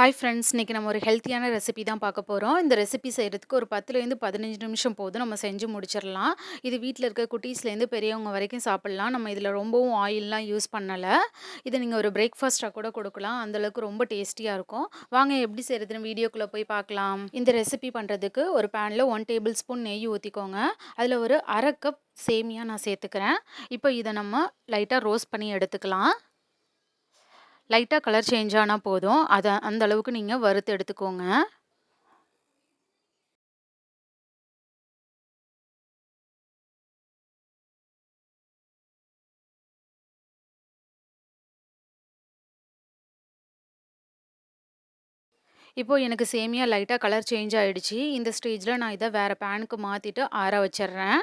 Hi friends இன்றைக்கி நம்ம ஒரு ஹெல்த்தியான ரெசிபி தான் பார்க்க போகிறோம் இந்த ரெசிபி செய்கிறதுக்கு ஒரு பத்துலேருந்து பதினஞ்சு நிமிஷம் போதும் நம்ம செஞ்சு முடிச்சிடலாம் இது வீட்டில் இருக்க குட்டீஸ்லேருந்து பெரியவங்க வரைக்கும் சாப்பிட்லாம். நம்ம இதில் ரொம்பவும் ஆயிலெலாம் யூஸ் பண்ணலை. இதை நீங்கள் ஒரு பிரேக்ஃபாஸ்ட்டாக கூட கொடுக்கலாம். அந்தளவுக்கு ரொம்ப டேஸ்டியாக இருக்கும். வாங்க எப்படி செய்கிறதுன்னு வீடியோக்குள்ளே போய் பார்க்கலாம். இந்த ரெசிபி பண்ணுறதுக்கு ஒரு பேனில் ஒன் டேபிள் ஸ்பூன் நெய் ஊற்றிக்கோங்க அதில் ஒரு அரை கப் சேமியாக நான் சேர்த்துக்கிறேன். இப்போ இதை நம்ம லைட்டாக ரோஸ்ட் பண்ணி எடுத்துக்கலாம். லைட்டாக கலர் சேஞ்ச் ஆனால் போதும். அதை அந்த அளவுக்கு நீங்கள் வறுத்து எடுத்துக்கோங்க. இப்போது எனக்கு சேமியா லைட்டாக கலர் சேஞ்ச் ஆகிடுச்சு இந்த ஸ்டேஜில் நான் இதை வேறு பேனுக்கு மாற்றிட்டு ஆற வச்சிட்றேன்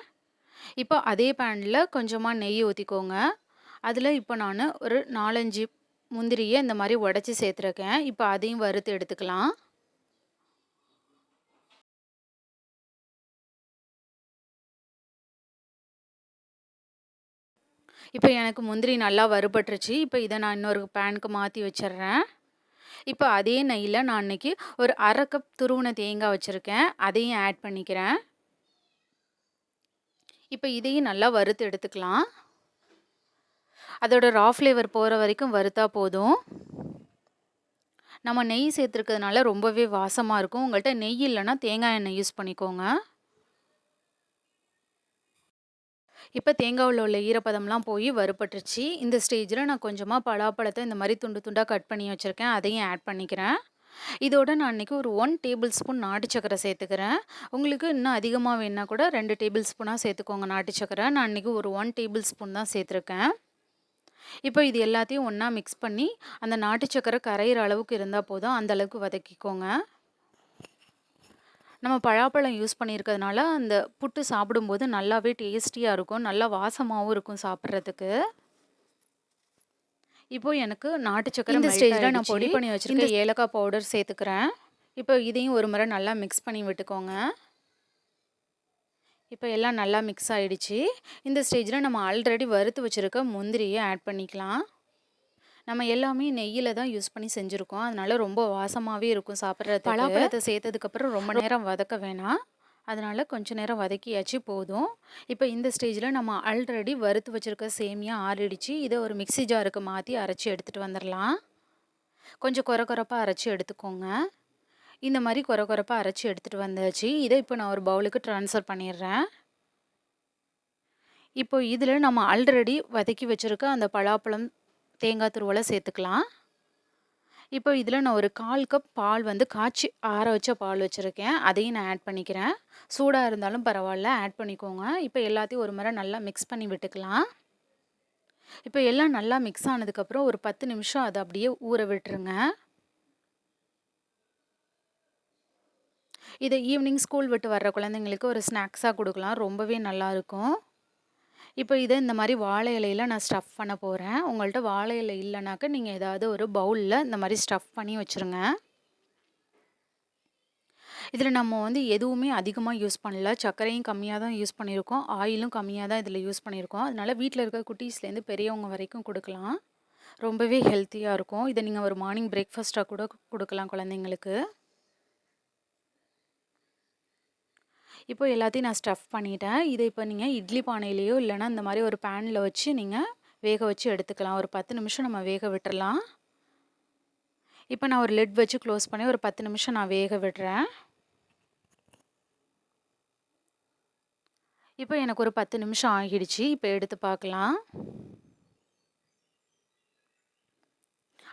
இப்போ அதே பேனில் கொஞ்சமாக நெய் ஊற்றிக்கோங்க அதில் இப்போ நான் ஒரு நாலஞ்சு முந்திரியை இந்த மாதிரி உடச்சி சேர்த்துருக்கேன். இப்போ அதையும் வறுத்து எடுத்துக்கலாம். இப்போ எனக்கு முந்திரி நல்லா வறுபட்டுருச்சு. இப்போ இதை நான் இன்னொரு பேனுக்கு மாற்றி வச்சிட்றேன். இப்போ அதே நெய்யில் நான் இன்றைக்கி ஒரு அரை கப் துருவன தேங்காய் வச்சுருக்கேன். அதையும் ஆட் பண்ணிக்கிறேன். இப்போ இதையும் நல்லா வறுத்து எடுத்துக்கலாம். அதோட ரா ஃப்ளேவர் போகிற வரைக்கும் வறுத்தா போதும். நம்ம நெய் சேர்த்துருக்கிறதுனால ரொம்பவே வாசமாக இருக்கும். உங்கள்கிட்ட நெய் இல்லைன்னா தேங்காய் எண்ணெய் யூஸ் பண்ணிக்கோங்க. இப்போ தேங்காவில் உள்ள ஈரப்பதம்லாம் போய் வறுப்பட்டுருச்சு இந்த ஸ்டேஜில் நான் கொஞ்சமாக பலாப்பழத்தை இந்த மாதிரி துண்டு துண்டாக கட் பண்ணி வச்சுருக்கேன். அதையும் ஆட் பண்ணிக்கிறேன். இதோட நான் இன்றைக்கி ஒரு ஒன் டேபிள் ஸ்பூன் நாட்டு சக்கரை சேர்த்துக்கிறேன். உங்களுக்கு இன்னும் அதிகமாக வேணா கூட ரெண்டு டேபிள் ஸ்பூனாக சேர்த்துக்கோங்க நாட்டு சக்கரை. நான் இன்றைக்கி ஒரு ஒன் டேபிள் ஸ்பூன் தான் சேர்த்துருக்கேன். இப்போ இது எல்லாத்தையும் ஒன்றா மிக்ஸ் பண்ணி அந்த நாட்டு சக்கரை கரையிற அளவுக்கு இருந்தால் போதும். அந்த அளவுக்கு வதக்கிக்கோங்க. நம்ம பழாப்பழம் யூஸ் பண்ணியிருக்கிறதுனால அந்த புட்டு சாப்பிடும்போது நல்லாவே டேஸ்டியாக இருக்கும். நல்லா வாசமாகவும் இருக்கும் சாப்பிட்றதுக்கு. இப்போ எனக்கு நாட்டு சக்கரை இந்த ஸ்டேஜில் நான் பொடி பண்ணி வச்சுருக்கேன் ஏலக்காய் பவுடர் சேர்த்துக்கிறேன். இப்போ இதையும் ஒரு முறை நல்லா மிக்ஸ் பண்ணி விட்டுக்கோங்க. இப்போ எல்லாம் நல்லா மிக்ஸ் ஆகிடுச்சு இந்த ஸ்டேஜில் நம்ம ஆல்ரெடி வறுத்து வச்சுருக்க முந்திரியை ஆட் பண்ணிக்கலாம். நம்ம எல்லாமே நெய்யில் தான் யூஸ் பண்ணி செஞ்சுருக்கோம். அதனால் ரொம்ப வாசமாகவே இருக்கும் சாப்பிட்றது பலாப்பழத்தை சேர்த்ததுக்கப்புறம் ரொம்ப நேரம் வதக்க வேணாம். அதனால் கொஞ்சம் நேரம் வதக்கியாச்சு போதும். இப்போ இந்த ஸ்டேஜில் நம்ம ஆல்ரெடி வறுத்து வச்சுருக்க சேமியா ஆறிடுச்சு. இதை ஒரு மிக்சி ஜாருக்கு மாற்றி அரைச்சி எடுத்துகிட்டு வந்துடலாம் கொஞ்சம் குறை குறைப்பாக அரைச்சி எடுத்துக்கோங்க. இந்த மாதிரி குறை குறைப்பாக அரைச்சி எடுத்துகிட்டு வந்தாச்சு. இதை இப்போ நான் ஒரு பவுலுக்கு ட்ரான்ஸ்ஃபர் பண்ணிடுறேன் இப்போ இதில் நம்ம ஆல்ரெடி வதக்கி வச்சுருக்க அந்த பலாப்பழம் தேங்காய் துருவலை சேர்த்துக்கலாம். இப்போ இதில் நான் ஒரு கால் கப் பால் வந்து காய்ச்சி ஆற வச்ச பால் வச்சுருக்கேன். அதையும் நான் ஆட் பண்ணிக்கிறேன். சூடாக இருந்தாலும் பரவாயில்ல ஆட் பண்ணிக்கோங்க. இப்போ எல்லாத்தையும் ஒரு முறை நல்லா மிக்ஸ் பண்ணி விட்டுக்கலாம். இப்போ எல்லாம் நல்லா மிக்ஸ் ஆனதுக்கப்புறம் ஒரு பத்து நிமிஷம் அதை அப்படியே ஊற விட்டுருங்க. இதை ஈவினிங் ஸ்கூல் விட்டு வர்ற குழந்தைங்களுக்கு ஒரு ஸ்நாக்ஸாக கொடுக்கலாம். ரொம்பவே நல்லாயிருக்கும் இப்போ இதை இந்த மாதிரி வாழை இலையில் நான் ஸ்டஃப் பண்ண போகிறேன் உங்கள்கிட்ட வாழை இலை இல்லைனாக்க நீங்கள் ஏதாவது ஒரு பவுலில் இந்த மாதிரி ஸ்டஃப் பண்ணி வச்சுருங்க. இதில் நம்ம வந்து எதுவுமே அதிகமாக யூஸ் பண்ணல. சர்க்கரையும் கம்மியாக தான் யூஸ் பண்ணியிருக்கோம் ஆயிலும் கம்மியாக தான் இதில் யூஸ் பண்ணியிருக்கோம் அதனால் வீட்டில் இருக்க குட்டீஸ்லேருந்து பெரியவங்க வரைக்கும் கொடுக்கலாம். ரொம்பவே ஹெல்த்தியாக இருக்கும். இதை நீங்கள் ஒரு மார்னிங் பிரேக்ஃபாஸ்ட்டாக கூட கொடுக்கலாம் குழந்தைங்களுக்கு. இப்போ எல்லாத்தையும் நான் ஸ்டஃப் பண்ணிட்டேன். இதை இப்போ நீங்கள் இட்லி பானையிலையோ இல்லைனா இந்த மாதிரி ஒரு பேனில் வச்சு நீங்கள் வேக வச்சு எடுத்துக்கலாம். ஒரு பத்து நிமிஷம் நம்ம வேக விட்டுறலாம். இப்போ நான் ஒரு லெட் வச்சு க்ளோஸ் பண்ணி ஒரு பத்து நிமிஷம் நான் வேக விடுறேன். இப்போ எனக்கு ஒரு பத்து நிமிஷம் ஆகிடுச்சு. இப்போ எடுத்து பார்க்கலாம்.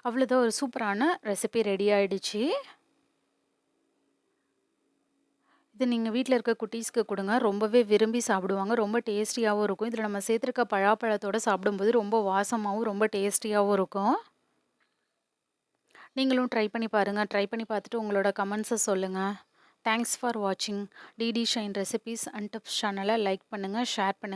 அவ்வளோதான் ஒரு சூப்பரான ரெசிபி ரெடி ஆகிடுச்சு இது நீங்கள் வீட்டில் இருக்க குட்டீஸ்க்கு கொடுங்க. ரொம்பவே விரும்பி சாப்பிடுவாங்க. ரொம்ப டேஸ்டியாகவும் இருக்கும். இதில் நம்ம சேர்த்துருக்க பழாப்பழத்தோடு சாப்பிடும்போது ரொம்ப வாசமாகவும் ரொம்ப டேஸ்டியாகவும் இருக்கும். நீங்களும் ட்ரை பண்ணி பாருங்கள் ட்ரை பண்ணி பார்த்துட்டு உங்களோட கமெண்ட்ஸை சொல்லுங்கள் தேங்க்ஸ் ஃபார் வாட்சிங் D D shine recipes and tips சேனலை லைக் பண்ணுங்கள் ஷேர் பண்ணுங்கள்